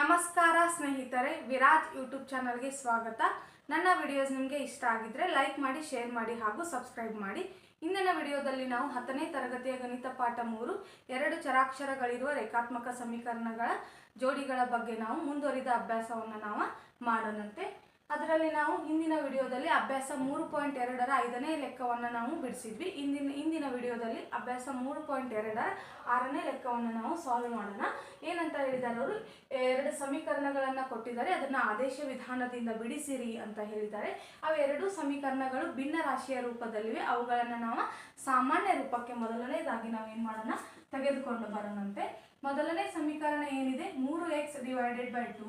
ನಮಸ್ಕಾರ ಸ್ನೇಹಿತರೆ, ವಿರಾಜ್ ಯೂಟ್ಯೂಬ್ ಚಾನಲ್ಗೆ ಸ್ವಾಗತ. ನನ್ನ ವಿಡಿಯೋಸ್ ನಿಮಗೆ ಇಷ್ಟ ಆಗಿದ್ರೆ ಲೈಕ್ ಮಾಡಿ ಶೇರ್ ಮಾಡಿ ಹಾಗೂ ಸಬ್ಸ್ಕ್ರೈಬ್ ಮಾಡಿ. ಇಂದಿನ ವಿಡಿಯೋದಲ್ಲಿ ನಾವು ಹತ್ತನೇ ತರಗತಿಯ ಗಣಿತ ಪಾಠ ಮೂರು, ಎರಡು ಚರಾಕ್ಷರಗಳಿರುವ ರೇಖಾತ್ಮಕ ಸಮೀಕರಣಗಳ ಜೋಡಿಗಳ ಬಗ್ಗೆ ನಾವು ಮುಂದುವರಿದ ಅಭ್ಯಾಸವನ್ನು ನಾವು ಮಾಡೋಣಂತೆ. ಅದರಲ್ಲಿ ನಾವು ಹಿಂದಿನ ವಿಡಿಯೋದಲ್ಲಿ ಅಭ್ಯಾಸ ಮೂರು ಪಾಯಿಂಟ್ ಎರಡರ ಐದನೇ ಲೆಕ್ಕವನ್ನು ನಾವು ಬಿಡಿಸಿದ್ವಿ. ಇಂದಿನ ಇಂದಿನ ವಿಡಿಯೋದಲ್ಲಿ ಅಭ್ಯಾಸ ಮೂರು ಪಾಯಿಂಟ್ ಎರಡರ ಆರನೇ ಲೆಕ್ಕವನ್ನು ನಾವು ಸಾಲ್ವ್ ಮಾಡೋಣ. ಏನಂತ ಹೇಳಿದ್ದಾರೆ ಅವರು? ಎರಡು ಸಮೀಕರಣಗಳನ್ನು ಕೊಟ್ಟಿದ್ದಾರೆ. ಅದನ್ನು ಆದೇಶ ವಿಧಾನದಿಂದ ಬಿಡಿಸಿರಿ ಅಂತ ಹೇಳಿದ್ದಾರೆ. ಅವೆರಡು ಸಮೀಕರಣಗಳು ಭಿನ್ನ ರಾಶಿಯ ರೂಪದಲ್ಲಿವೆ. ಅವುಗಳನ್ನು ನಾವು ಸಾಮಾನ್ಯ ರೂಪಕ್ಕೆ ಮೊದಲನೇದಾಗಿ ಏನು ಮಾಡೋಣ? ತೆಗೆದುಕೊಂಡು ಬರೋಣಂತೆ. ಮೊದಲನೇ ಸಮೀಕರಣ ಏನಿದೆ? ಮೂರು x divided by two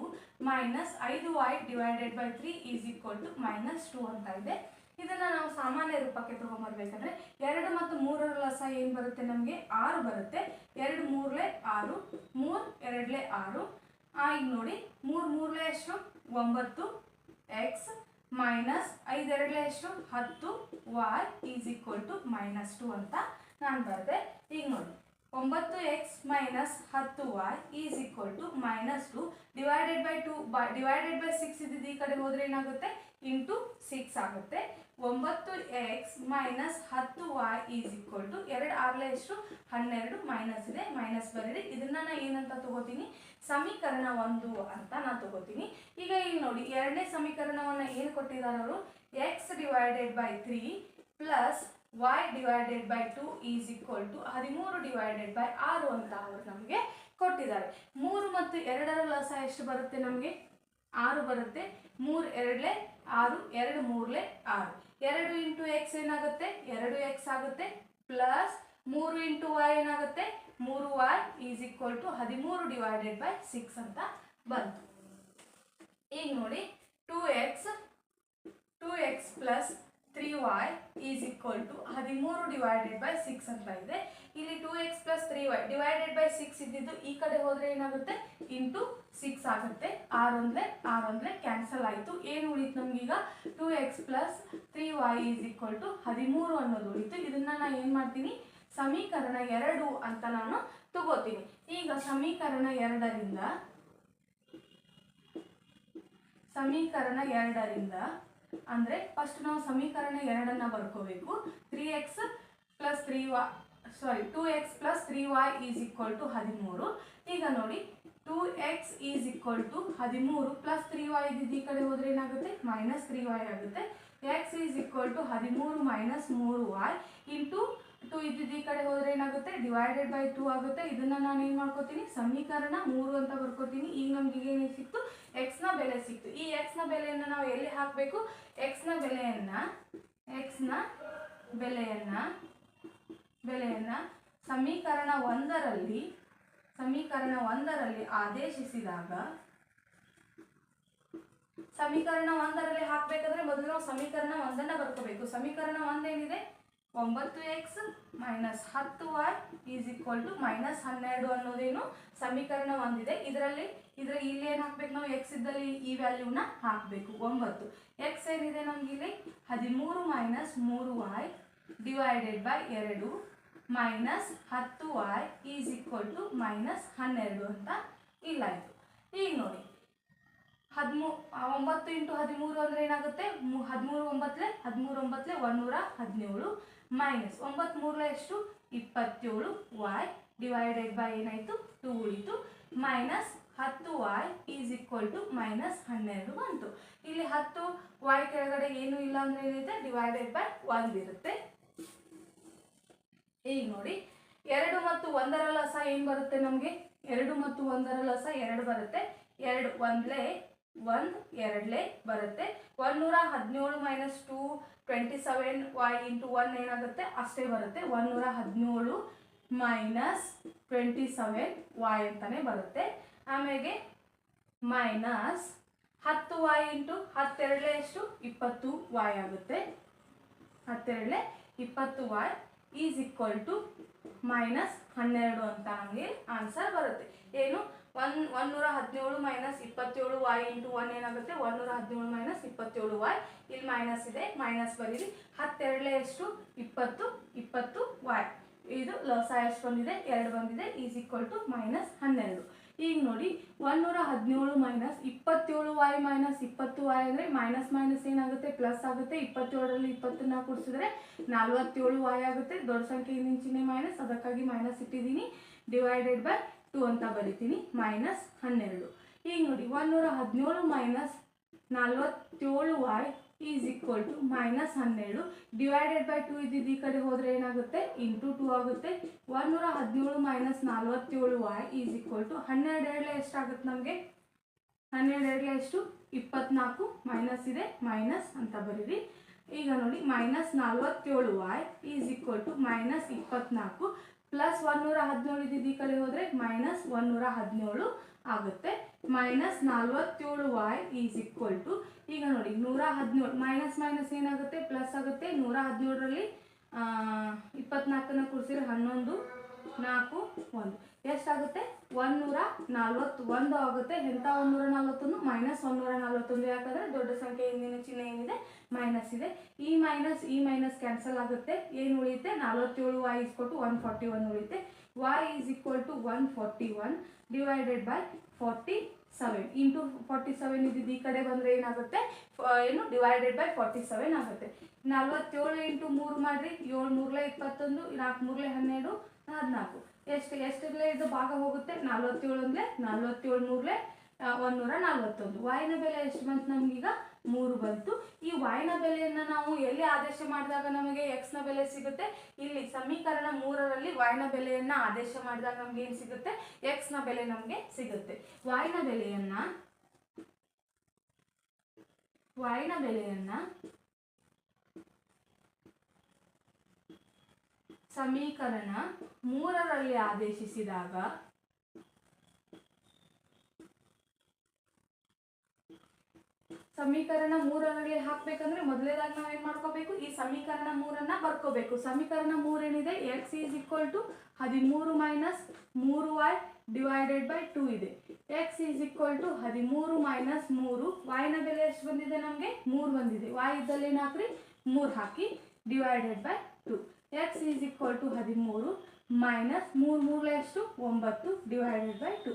minus ಐದು y divided by three is equal to minus two ಅಂತ ಇದೆ. ಇದನ್ನ ನಾವು ಸಾಮಾನ್ಯ ರೂಪಕ್ಕೆ ತಗೊಂಡ್ಬರ್ಬೇಕಂದ್ರೆ ಎರಡು ಮತ್ತು ಮೂರರ ಲಸ ಏನು ಬರುತ್ತೆ ನಮಗೆ? ಆರು ಬರುತ್ತೆ. ಎರಡು ಮೂರ್ಲೆ ಆರು, ಮೂರು ಎರಡ್ಲೆ ಆರು. ಈಗ ನೋಡಿ. ಮೂರು ಮೂರ್ಲೆ ಎಷ್ಟು? ಒಂಬತ್ತು ಎಕ್ಸ್ ಮೈನಸ್ ಐದೆರಡ್ಲೆ ಎಷ್ಟು? ಹತ್ತು y is equal to minus two ಅಂತ ನಾನು ಬರೆದೆ. ಈಗ ನೋಡಿ. ಒಂಬತ್ತು ಎಕ್ಸ್ ಮೈನಸ್ ಹತ್ತು y is equal to minus two divided by two by divided by six ಇದ್ದಿದ್ದು ಈ ಕಡೆ ಹೋದರೆ ಏನಾಗುತ್ತೆ? ಇಂಟು ಸಿಕ್ಸ್ ಆಗುತ್ತೆ. ಒಂಬತ್ತು ಎಕ್ಸ್ ಮೈನಸ್ ಹತ್ತು ವಾಯ್ ಈಸ್ ಈಕ್ವಲ್ ಟು ಎರಡು ಆರ್ಲೆ ಎಷ್ಟು? ಹನ್ನೆರಡು ಮೈನಸ್ ಇದೆ ಮೈನಸ್ ಬರೀರಿ. ಇದನ್ನ ನಾನು ಏನಂತ ತಗೋತೀನಿ? ಸಮೀಕರಣ ಒಂದು ಅಂತ ನಾನು ತಗೋತೀನಿ. ಈಗ ಇಲ್ಲಿ ನೋಡಿ, ಎರಡನೇ ಸಮೀಕರಣವನ್ನು ಏನು ಕೊಟ್ಟಿದ್ದಾರೆ ಅವರು? X divided by three plus y divided by two is equal to ಹದಿಮೂರು ಡಿವೈಡೆಡ್ ಬೈ ಆರು ಅಂತ ಅವರು ನಮಗೆ ಕೊಟ್ಟಿದ್ದಾರೆ. ಮೂರು ಮತ್ತು ಎರಡರ ಲಸ ಎಷ್ಟು ಬರುತ್ತೆ ನಮಗೆ? ಆರು ಬರುತ್ತೆ. ಮೂರು ಎರಡ್ಲೆ ಆರು, ಎರಡು ಮೂರ್ಲೆ ಆರು. ಎರಡು ಇಂಟು ಎಕ್ಸ್ ಏನಾಗುತ್ತೆ? ಎರಡು ಎಕ್ಸ್ ಆಗುತ್ತೆ. ಪ್ಲಸ್ ಮೂರು ಇಂಟು ವೈ ಏನಾಗುತ್ತೆ? ಮೂರು ವೈ ಈಸ್ ಈಕ್ವಲ್ ಟು ಹದಿಮೂರು ಡಿವೈಡೆಡ್ ಬೈ ಸಿಕ್ಸ್ ಅಂತ ಬಂತು. ಈಗ ನೋಡಿ two x two x plus three y is equal to ಹದಿಮೂರು ಡಿವೈಡೆಡ್ ಬೈ ಸಿಕ್ಸ್ ಅಂತ ಇದೆ. ಇಲ್ಲಿ two x plus three y divided by six ಇದ್ದಿದ್ದು ಈ ಕಡೆ ಹೋದರೆ ಏನಾಗುತ್ತೆ? ಇಂಟು ಸಿಕ್ಸ್ ಆಗುತ್ತೆ. ಆರ್ ಅಂದ್ರೆ ಆರ್ ಅಂದ್ರೆ ಕ್ಯಾನ್ಸಲ್ ಆಯಿತು. ಏನು ಉಳಿತು ನಮ್ಗೀಗ? Two x plus three y is equal to ಹದಿಮೂರು ಅನ್ನೋದು ಉಳಿತು. ಇದನ್ನ ನಾನು ಏನು ಮಾಡ್ತೀನಿ? ಸಮೀಕರಣ ಎರಡು ಅಂತ ನಾನು ತಗೋತೀನಿ. ಈಗ ಸಮೀಕರಣ ಎರಡರಿಂದ ಸಮೀಕರಣ ಎರಡರಿಂದ ಅಂದರೆ ಫಸ್ಟ್ ನಾವು ಸಮೀಕರಣ ಎರಡನ್ನು ಬರ್ಕೋಬೇಕು. ತ್ರೀ ಎಕ್ಸ್ ಪ್ಲಸ್ ತ್ರೀ ವಾ sorry two x plus three y is equal to ಹದಿಮೂರು. ಈಗ ನೋಡಿ two x is equal to ಹದಿಮೂರು ಪ್ಲಸ್ ತ್ರೀ ವೈ ಇದ್ದಿದ್ದು ಈ ಕಡೆ ಹೋದ್ರೆ ಏನಾಗುತ್ತೆ? ಮೈನಸ್ ತ್ರೀ ವೈ ಆಗುತ್ತೆ. ಎಕ್ಸ್ ಈಸ್ ಈಕ್ವಲ್ ಟು ಹದಿಮೂರು ಮೈನಸ್ ಮೂರು ವೈ ಇಂಟು ಟು ಇದ್ದಿದ್ದು ಈ ಕಡೆ ಹೋದ್ರೆ ಏನಾಗುತ್ತೆ? ಡಿವೈಡೆಡ್ ಬೈ ಟೂ ಆಗುತ್ತೆ. ಇದನ್ನ ನಾನು ಏನು ಮಾಡ್ಕೋತೀನಿ? ಸಮೀಕರಣ ಮೂರು ಅಂತ ಬರ್ಕೋತೀನಿ. ಈಗ ನಮ್ಗೆ ಏನು ಸಿಕ್ತು? ಎಕ್ಸ್ನ ಬೆಲೆ ಸಿಕ್ತು. ಈ ಎಕ್ಸ್ನ ಬೆಲೆಯನ್ನು ನಾವು ಎಲ್ಲಿ ಹಾಕಬೇಕು? ಎಕ್ಸ್ನ ಬೆಲೆಯನ್ನ ಎಕ್ಸ್ನ ಬೆಲೆಯನ್ನ ಬೆಲೆಯನ್ನ ಸಮೀಕರಣ ಒಂದರಲ್ಲಿ ಸಮೀಕರಣ ಒಂದರಲ್ಲಿ ಆದೇಶಿಸಿದಾಗ, ಸಮೀಕರಣ ಒಂದರಲ್ಲಿ ಹಾಕ್ಬೇಕಂದ್ರೆ ಮೊದಲು ನಾವು ಸಮೀಕರಣ ಒಂದನ್ನ ಬರ್ಕೋಬೇಕು. ಸಮೀಕರಣ ಒಂದೇನಿದೆ? ಒಂಬತ್ತು ಎಕ್ಸ್ ಮೈನಸ್ ಹತ್ತು y is equal to minus ಹನ್ನೆರಡು ಅನ್ನೋದೇನು ಸಮೀಕರಣ ಒಂದಿದೆ. ಇದರಲ್ಲಿ, ಇದ್ರ ಇಲ್ಲಿ ಏನು ಹಾಕ್ಬೇಕು ನಾವು? ಎಕ್ಸ್ ಇದ್ದಲ್ಲಿ ಈ ವ್ಯಾಲ್ಯೂನ ಹಾಕಬೇಕು. ಒಂಬತ್ತು. ಎಕ್ಸ್ ಏನಿದೆ ನಮ್ಗೆ ಇಲ್ಲಿ? ಹದಿಮೂರು ಮೈನಸ್ ಮೂರು ವೈ ಡಿವೈಡೆಡ್ ಬೈ ಎರಡು ಮೈನಸ್ ಹತ್ತು y is equal to minus ಹನ್ನೆರಡು ಅಂತ ಇಲ್ಲಾಯಿತು ಈಗ ನೋಡಿ. ಹದಿಮೂ ಒಂಬತ್ತು ಇಂಟು ಹದಿಮೂರು ಅಂದರೆ ಏನಾಗುತ್ತೆ? ಹದಿಮೂರು ಒಂಬತ್ತಲೆ ಹದಿಮೂರು ಒಂಬತ್ತಲೆ ಒಂದೂರ ಹದಿನೇಳು. ಮೈನಸ್ ಒಂಬತ್ತು ಮೂರಲ ಎಷ್ಟು? ಇಪ್ಪತ್ತೇಳು ವಾಯ್ ಡಿವೈಡೆಡ್ ಬೈ ಏನಾಯಿತು? ಟು ಉಳಿತು. ಮೈನಸ್ ಹತ್ತು y is equal to minus ಹನ್ನೆರಡು ಬಂತು. ಇಲ್ಲಿ ಹತ್ತು ವಾಯ್ ಕೆಳಗಡೆ ಏನು ಇಲ್ಲ ಅಂದ್ರೆ ಏನಿದೆ? ಡಿವೈಡೆಡ್ ಬೈ ಒಂದಿರುತ್ತೆ ಈಗ ನೋಡಿ, ಎರಡು ಮತ್ತು ಒಂದರ ಲಸ ಏನು ಬರುತ್ತೆ ನಮಗೆ? ಎರಡು ಮತ್ತು ಒಂದರ ಲಸ ಎರಡು ಬರುತ್ತೆ. ಎರಡು ಒಂದ್ಲೆ ಒಂದು, ಎರಡ್ಲೆ ಬರುತ್ತೆ. ಒಂದೂರ ಹದಿನೇಳು minus two twenty seven y into one ಏನಾಗುತ್ತೆ? ಅಷ್ಟೇ ಬರುತ್ತೆ. ಒಂದೂರ ಹದಿನೇಳು ಮೈನಸ್ ಟ್ವೆಂಟಿ ಸೆವೆನ್ ವೈ ಅಂತಾನೆ ಬರುತ್ತೆ. ಆಮೇಲೆ ಮೈನಸ್ ಹತ್ತು ವೈ ಇಂಟು ಹತ್ತೆರಡಲೇ ಎಷ್ಟು? ಇಪ್ಪತ್ತು ವೈ ಆಗುತ್ತೆ. ಹತ್ತೆರಡಲೆ ಇಪ್ಪತ್ತು y is equal to minus ಹನ್ನೆರಡು ಅಂತ ನಮಗೆ ಆನ್ಸರ್ ಬರುತ್ತೆ. ಏನು? ಒನ್, ಒನ್ನೂರ ಹದಿನೇಳು ಮೈನಸ್ ಇಪ್ಪತ್ತೇಳು ವೈ ಇಂಟು ಒನ್ ಏನಾಗುತ್ತೆ? ಒನ್ನೂರ ಹದಿನೇಳು ಮೈನಸ್ ಇಪ್ಪತ್ತೇಳು ವೈ ಇಲ್ಲಿ ಮೈನಸ್ ಇದೆ ಮೈನಸ್ ಬರೀರಿ ಹತ್ತೆರಡಲೇ ಎಷ್ಟು? ಇಪ್ಪತ್ತು ಇಪ್ಪತ್ತು ವೈ ಇದು ಲಸ ಎಷ್ಟು ಬಂದಿದೆ ಎರಡು ಬಂದಿದೆ. ಈಸ್ ಈಕ್ವಲ್ ಟು ಮೈನಸ್ ಹನ್ನೆರಡು. ಈಗ ನೋಡಿ ಒಂದೂರ ಹದಿನೇಳು ಮೈನಸ್ ಇಪ್ಪತ್ತೇಳು ವೈ ಮೈನಸ್ ಇಪ್ಪತ್ತು ವಾಯ್ ಅಂದರೆ ಮೈನಸ್ ಮೈನಸ್ ಏನಾಗುತ್ತೆ? ಪ್ಲಸ್ ಆಗುತ್ತೆ. ಇಪ್ಪತ್ತೇಳರಲ್ಲಿ ಇಪ್ಪತ್ತನ್ನ ಕೂಡಿಸಿದ್ರೆ ನಲ್ವತ್ತೇಳು ವಾಯ್ ಆಗುತ್ತೆ. ದೊಡ್ಡ ಸಂಖ್ಯೆಯಿಂದ ಚಿಹ್ನೆ ಮೈನಸ್ ಅದಕ್ಕಾಗಿ ಮೈನಸ್ ಇಟ್ಟಿದ್ದೀನಿ. ಡಿವೈಡೆಡ್ ಬೈ ಟು ಅಂತ ಬರಿತೀನಿ ಮೈನಸ್ ಹನ್ನೆರಡು. ಈಗ ನೋಡಿ, ಒಂದೂರ ಹದಿನೇಳು ಮೈನಸ್ ನಲ್ವತ್ತೇಳು y is equal to minus ಹನ್ನೆರಡು ಡಿವೈಡೆಡ್ ಬೈ ಟು ಇದ್ದಿದ್ದು ಈ ಕಡೆ ಹೋದರೆ ಏನಾಗುತ್ತೆ? ಇಂಟು ಟು ಆಗುತ್ತೆ. ಒಂದೂರ ಹದಿನೇಳು ಮೈನಸ್ ನಲ್ವತ್ತೇಳು ವಾಯ್ ಈಸ್ ಈಕ್ವಲ್ ಟು ಹನ್ನೆರಡು ಎರಡಲೆ ಎಷ್ಟಾಗುತ್ತೆ ನಮಗೆ? ಹನ್ನೆರಡು ಎರಡಲೆ ಎಷ್ಟು? ಇಪ್ಪತ್ನಾಲ್ಕು ಮೈನಸ್ ಇದೆ ಮೈನಸ್ ಅಂತ ಬರೀರಿ. ಈಗ ನೋಡಿ ಮೈನಸ್ ನಲ್ವತ್ತೇಳು y is equal to minus ಇಪ್ಪತ್ನಾಲ್ಕು. ಪ್ಲಸ್ ಒನ್ನೂರ ಹದಿನೇಳು ಇದ್ದಿದ್ದು ಈ ಕಡೆ ಹೋದರೆ ಮೈನಸ್ ಒನ್ನೂರ ಹದಿನೇಳು ಆಗುತ್ತೆ. ಮೈನಸ್ ನಲ್ವತ್ತೇಳು ವಾಯ್ ಈಸ್ ಈಕ್ವಲ್ ಟು ಈಗ ನೋಡಿ, ನೂರ ಹದಿನೇಳು ಮೈನಸ್ ಮೈನಸ್ ಏನಾಗುತ್ತೆ? ಪ್ಲಸ್ ಆಗುತ್ತೆ. ನೂರ ಹದಿನೇಳರಲ್ಲಿ ಇಪ್ಪತ್ನಾಲ್ಕನ್ನ ಕೂರಿಸಿದ್ರೆ ಹನ್ನೊಂದು. ನಾಲ್ಕು, ಒಂದು. ಎಷ್ಟಾಗುತ್ತೆ? ಒಂದೂರ ನಲ್ವತ್ತು ಒಂದು ಆಗುತ್ತೆ. ಎಂಥ ಒಂದೂರ ನಲ್ವತ್ತೊಂದು? ಮೈನಸ್ ಒಂದೂರ ನಲ್ವತ್ತೊಂದು. ಯಾಕಂದರೆ ದೊಡ್ಡ ಸಂಖ್ಯೆ ಹಿಂದಿನ ಚಿಹ್ನೆ ಏನಿದೆ? ಮೈನಸ್ ಇದೆ. ಈ ಮೈನಸ್ ಈ ಮೈನಸ್ ಕ್ಯಾನ್ಸಲ್ ಆಗುತ್ತೆ. ಏನು ಉಳಿಯುತ್ತೆ? ನಲ್ವತ್ತೇಳು ವಾಯ್ ಇಸ್ ಕೊಟ್ಟು ಒನ್ ಫಾರ್ಟಿ ಒನ್ ಉಳಿಯುತ್ತೆ. Y is equal to one forty one divided by forty seven into forty seven ಇದ್ದಿದ್ದು ಈ ಕಡೆ ಬಂದರೆ ಏನಾಗುತ್ತೆ? ಏನು? ಡಿವೈಡೆಡ್ ಬೈ ಫಾರ್ಟಿ ಸೆವೆನ್ ಆಗುತ್ತೆ. ನಲ್ವತ್ತೇಳು ಇಂಟು ಮೂರು ಮಾಡಿರಿ. ಏಳು ಮೂರಲೆ ಇಪ್ಪತ್ತೊಂದು, ನಾಲ್ಕು ಮೂರಲೆ ಹನ್ನೆರಡು ಹದಿನಾಲ್ಕು. ಎಷ್ಟು, ಎಷ್ಟರಲ್ಲೇ ಇದು ಭಾಗ ಹೋಗುತ್ತೆ? ನಲ್ವತ್ತೇಳು ಅಂದರೆ ನಲ್ವತ್ತೇಳು ಮೂರಲೆ ಒಂದೂರ ನಲ್ವತ್ತೊಂದು ವಾಯಿನ ಬೆಲೆ ಎಷ್ಟು ಬಂತು ನಮಗೀಗ? ಮೂರು ಬಂತು. ಈ ವಾಯಿನ ಬೆಲೆಯನ್ನು ನಾವು ಎಲ್ಲಿ ಆದೇಶ ಮಾಡಿದಾಗ ನಮಗೆ ಎಕ್ಸ್ನ ಬೆಲೆ ಸಿಗುತ್ತೆ? ಇಲ್ಲಿ ಸಮೀಕರಣ ಮೂರರಲ್ಲಿ ವಾಯಿನ ಬೆಲೆಯನ್ನು ಆದೇಶ ಮಾಡಿದಾಗ ನಮ್ಗೆ ಏನು ಸಿಗುತ್ತೆ? ಎಕ್ಸ್ನ ಬೆಲೆ ನಮಗೆ ಸಿಗುತ್ತೆ. ವಾಯಿನ ಬೆಲೆಯನ್ನ ವಾಯಿನ ಬೆಲೆಯನ್ನ ಸಮೀಕರಣ ಮೂರರಲ್ಲಿ ಆದೇಶಿಸಿದಾಗ ಸಮೀಕರಣ ಮೂರರಲ್ಲಿ ಹಾಕ್ಬೇಕಂದ್ರೆ ಮೊದಲೇದಾಗಿ ನಾವು ಏನು ಮಾಡ್ಕೋಬೇಕು? ಈ ಸಮೀಕರಣ ಮೂರನ್ನ ಬರ್ಕೋಬೇಕು. ಸಮೀಕರಣ ಮೂರೇನಿದೆ? ಎಕ್ಸ್ ಈಸ್ ಈಕ್ವಲ್ ಟು ಹದಿಮೂರು ಮೈನಸ್ ಮೂರು ವೈ ಡಿವೈಡೆಡ್ ಬೈ ಟೂ ಇದೆ. ಎಕ್ಸ್ ಈಸ್ ಈಕ್ವಲ್ ಟು ಹದಿಮೂರು ಮೈನಸ್ ಮೂರು. ವಾಯ್ನ ಬೆಲೆ ಎಷ್ಟು ಬಂದಿದೆ ನಮಗೆ? ಮೂರು ಬಂದಿದೆ. ವಾಯ್ ಇದ್ದಲ್ಲಿ ಏನು ಹಾಕ್ರಿ? ಮೂರು ಹಾಕಿ divided by two x is equal to ಹದಿಮೂರು ಮೈನಸ್ ಮೂರು ಮೂರಲೆ ಎಷ್ಟು ಒಂಬತ್ತು divided by two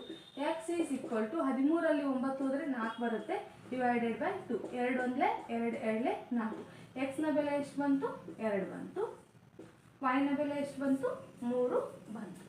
x is equal to ಹದಿಮೂರಲ್ಲಿ ಒಂಬತ್ತು ಹೋದರೆ ನಾಲ್ಕು ಬರುತ್ತೆ ಡಿವೈಡೆಡ್ ಬೈ ಟು ಎರಡು ಒಂದಲೇ ಎರಡು ಎರಡಲೆ ನಾಲ್ಕು. ಎಕ್ಸ್ನ ಬೆಲೆ ಎಷ್ಟು ಬಂತು? ಎರಡು ಬಂತು. ವೈನ ಬೆಲೆ ಎಷ್ಟು ಬಂತು? ಮೂರು ಬಂತು.